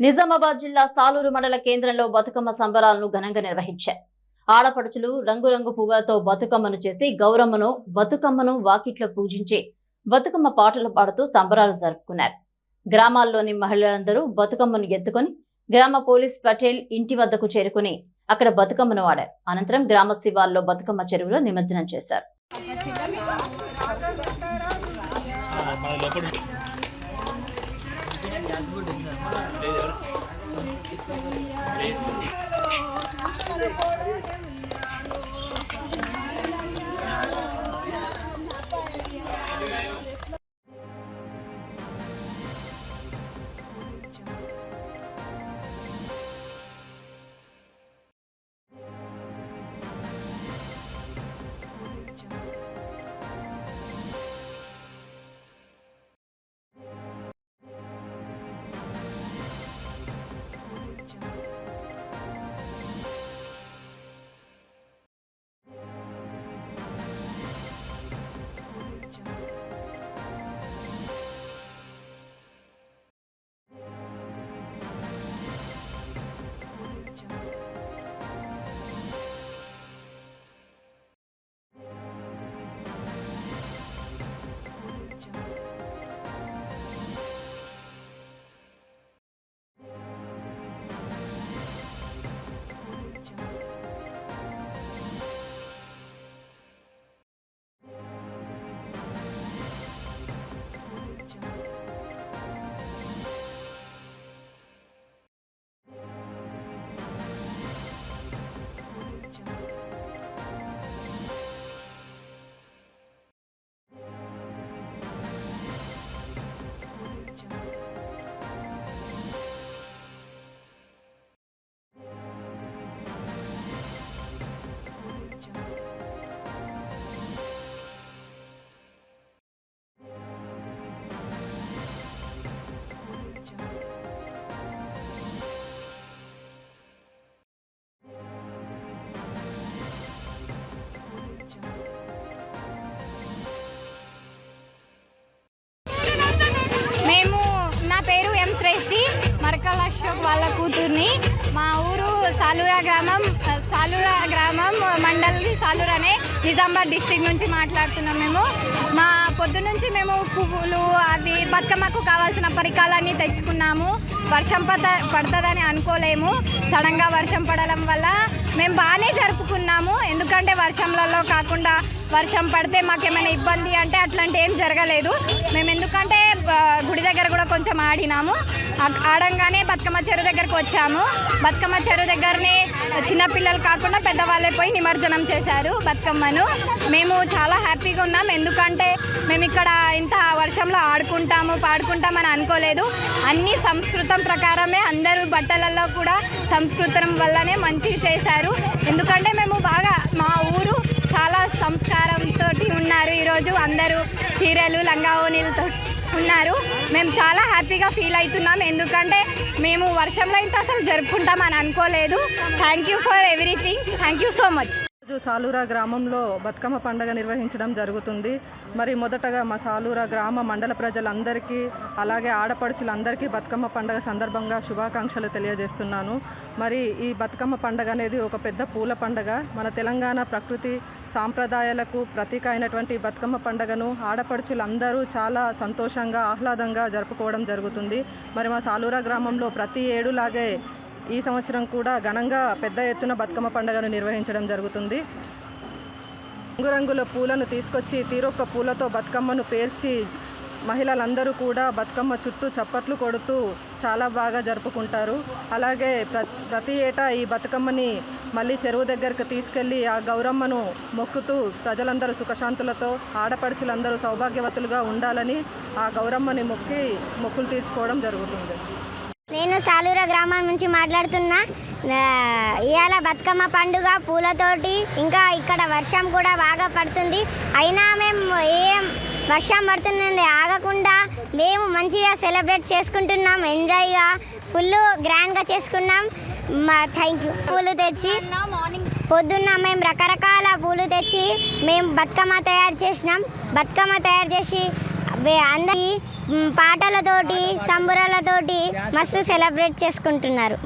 నిజామాబాద్ జిల్లా సాలూరు మండల కేంద్రంలో బతుకమ్మ సంబరాలను ఘనంగా నిర్వహించారు. ఆడపడుచులు రంగురంగు పువ్వులతో బతుకమ్మను చేసి గౌరమ్మను బతుకమ్మను వాకిట్లో పూజించి బతుకమ్మ పాటలు పాడుతూ సంబరాలు జరుపుకున్నారు. గ్రామాల్లోని మహిళలందరూ బతుకమ్మను ఎత్తుకొని గ్రామ పోలీస్ పటేల్ ఇంటి వద్దకు చేరుకుని అక్కడ బతుకమ్మను ఆడారు. అనంతరం గ్రామ శివాల్లో బతుకమ్మ చెరువులో నిమజ్జనం చేశారు. Hello. సాలూరా గ్రామం సాలూరా గ్రామం మండల్ సాలూర్ అనే నిజామాబాద్ డిస్టిక్ నుంచి మాట్లాడుతున్నాం మేము. మా పొద్దు నుంచి మేము పువ్వులు అవి బతుకమ్మకు కావాల్సిన పరికరాలన్నీ తెచ్చుకున్నాము. వర్షం పద పడుతుందని అనుకోలేము. సడన్గా వర్షం పడడం వల్ల మేము బాగానే జరుపుకున్నాము. ఎందుకంటే వర్షంలలో కాకుండా వర్షం పడితే మాకేమైనా ఇబ్బంది అంటే అట్లాంటి ఏం జరగలేదు. మేము ఎందుకంటే గుడి దగ్గర కూడా కొంచెం ఆడినాము. ఆడంగానే బతుకమ్మ చెరువు దగ్గరకు వచ్చాము. బతుకమ్మ చెరువు దగ్గరనే చిన్నపిల్లలు కాకుండా పెద్దవాళ్ళే పోయి నిమజ్జనం చేశారు బతుకమ్మను. మేము చాలా హ్యాపీగా ఉన్నాం. ఎందుకంటే మేము ఇక్కడ ఇంత వర్షంలో ఆడుకుంటాము పాడుకుంటామని అనుకోలేదు. అన్ని సంస్కృతం ప్రకారమే అందరూ బట్టలలో కూడా సంస్కృతం వల్లనే మంచిగా చేశారు. ఎందుకంటే మేము బాగా మా ఊరు చాలా సంస్కారంతో ఉన్నారు. ఈరోజు అందరూ చీరలు లంగా ఉన్నారు. మేము చాలా హ్యాపీగా ఫీల్ అవుతున్నాం. ఎందుకంటే మేము వర్షంలో ఇంత అసలు జరుపుకుంటామని అనుకోలేదు. Thank you for everything thank you so much రోజు సాలూరా గ్రామంలో బతుకమ్మ పండుగ నిర్వహించడం జరుగుతుంది. మరి మొదటగా మా సాలూరా గ్రామ మండల ప్రజలందరికీ అలాగే ఆడపడుచులందరికీ బతుకమ్మ పండుగ సందర్భంగా శుభాకాంక్షలు తెలియజేస్తున్నాను. మరి ఈ బతుకమ్మ పండుగ అనేది ఒక పెద్ద పూల పండుగ. మన తెలంగాణ ప్రకృతి సాంప్రదాయాలకు ప్రతీక అయినటువంటి బతుకమ్మ పండుగను ఆడపడుచులందరూ చాలా సంతోషంగా ఆహ్లాదంగా జరుపుకోవడం జరుగుతుంది. మరి మా సాలూరా గ్రామంలో ప్రతి ఏడులాగే ఈ సంవత్సరం కూడా ఘనంగా పెద్ద ఎత్తున బతుకమ్మ పండుగను నిర్వహించడం జరుగుతుంది. రంగురంగుల పూలను తీసుకొచ్చి తీరొక్క పూలతో బతుకమ్మను పేర్చి మహిళలందరూ కూడా బతుకమ్మ చుట్టూ చప్పట్లు కొడుతూ చాలా బాగా జరుపుకుంటారు. అలాగే ప్ర ప్రతి ఏటా ఈ బతుకమ్మని మళ్ళీ చెరువు దగ్గరకు తీసుకెళ్ళి ఆ గౌరమ్మను మొక్కుతూ ప్రజలందరూ సుఖశాంతులతో ఆడపడుచులందరూ సౌభాగ్యవతులుగా ఉండాలని ఆ గౌరమ్మని మొక్కి మొక్కులు తీర్చుకోవడం జరుగుతుంది. నేను సాలూర గ్రామం నుంచి మాట్లాడుతున్నా. ఇవాళ బతుకమ్మ పండుగ పూలతోటి ఇంకా ఇక్కడ వర్షం కూడా బాగా పడుతుంది. అయినా మేము ఏం వర్షం పడుతుందండి ఆగకుండా మేము మంచిగా సెలబ్రేట్ చేసుకుంటున్నాం ఎంజాయ్గా ఫుల్ గ్రాండ్గా చేసుకున్నాం. మా థ్యాంక్ యూ. పూలు తెచ్చి పొద్దున్న మేము రకరకాల పూలు తెచ్చి మేము బతుకమ్మ తయారు చేసినాం. బతుకమ్మ తయారు చేసి అందరి పాటలతోటి సంబురాలతోటి మస్తు సెలబ్రేట్ చేసుకుంటున్నారు.